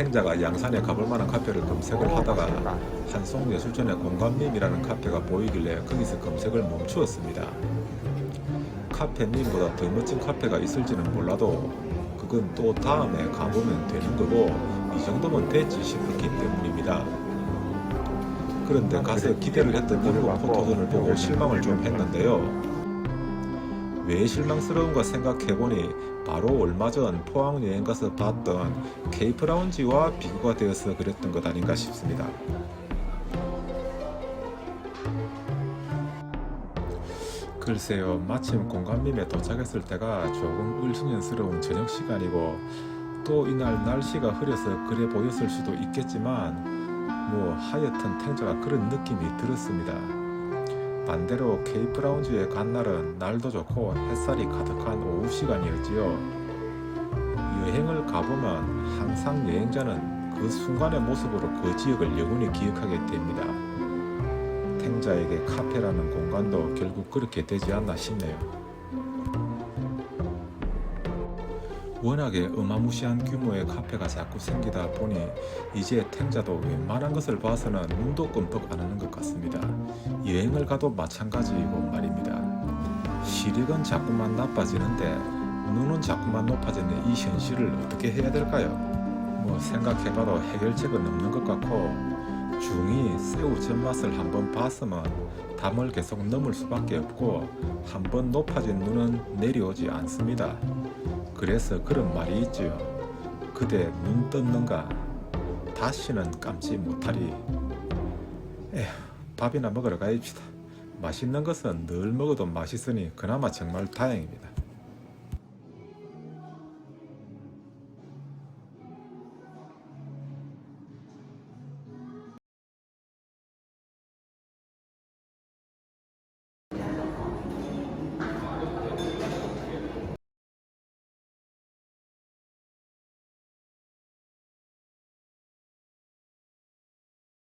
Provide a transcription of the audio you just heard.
탱자가 양산에 가볼 만한 카페를 검색을 오, 하다가. 한송예술전의 공감님이라는 카페가 보이길래 거기서 검색을 멈추었습니다. 카페님보다 더 멋진 카페가 있을지는 몰라도 그건 또 다음에 가보면 되는 거고 이 정도면 됐지 싶었기 때문입니다. 그런데 가서 기대를 했던 일본 포토존을 보고 실망을 좀 했는데요. 왜 실망스러운가 생각해보니 바로 얼마 전 포항 여행 가서 봤던 케이프 라운지와 비교가 되어서 그랬던 것 아닌가 싶습니다. 글쎄요, 마침 공감님에 도착했을 때가 조금 을수년스러운 저녁 시간이고 또 이날 날씨가 흐려서 그래 보였을 수도 있겠지만 뭐 하여튼 탱자가 그런 느낌이 들었습니다. 반대로 케이프 라운지에 간 날은 날도 좋고 햇살이 가득한 오후 시간이었지요. 여행을 가보면 항상 여행자는 그 순간의 모습으로 그 지역을 영원히 기억하게 됩니다. 탱자에게 카페라는 공간도 결국 그렇게 되지 않나 싶네요. 워낙에 어마무시한 규모의 카페가 자꾸 생기다 보니 이제 탱자도 웬만한 것을 봐서는 눈도 끔뻑 안 하는 것 같습니다. 여행을 가도 마찬가지이고 말입니다. 시력은 자꾸만 나빠지는데 눈은 자꾸만 높아지는 이 현실을 어떻게 해야 될까요? 뭐 생각해봐도 해결책은 없는 것 같고 중이 새우 전맛을 한번 봤으면 담을 계속 넘을 수밖에 없고 한번 높아진 눈은 내려오지 않습니다. 그래서 그런 말이 있지요. 그대 눈 떴는가? 다시는 감지 못하리. 에휴, 밥이나 먹으러 가입시다. 맛있는 것은 늘 먹어도 맛있으니 그나마 정말 다행입니다.